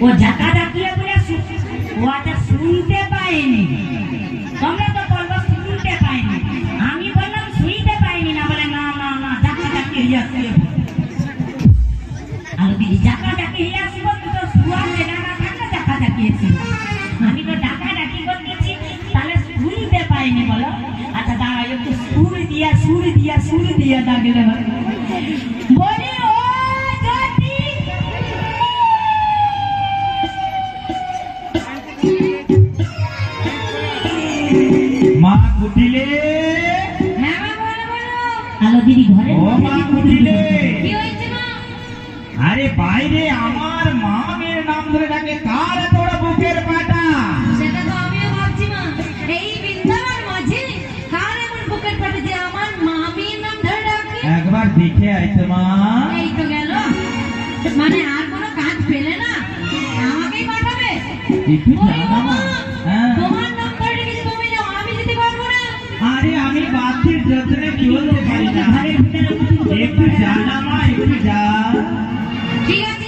ও জাকা ডাকিয়ে বলে ও আচ্ছা শুনতে পাইনি। তোমরা তো বলব শুনতে পাইনি আমি বললাম শুনতে পাইনি না বলে না না না জাকা ডাকিয়ে ইয়া শুয়ে আর দিদি জাকা ডাকিয়ে ইয়া শুব ডাকিয়েছি আমি তো ডাকা ডাকি করতেছি তাহলে শুনতে পাইনি বলো? আচ্ছা দাঁড়াও একটু সুর দিয়া সুর দিয়া সুর দিয়া ডাকলে বলি মা কুটিলে। হ্যাঁ মা বলো বলো। হ্যালো দিদি ঘরে ও মা কুটিলে। মা? আরে বাইরে আমার মামের নাম ধরে ডাকে কার একবার দেখে আইতে মা? এই তো গেল। মানে আর কোনো কাজ পেলে না আমাকেই পাঠাবে। একটু জানা মা হ্যাঁ। তোমার আরে আমি বাথের যত্নে একটু জানা ঠিক আছে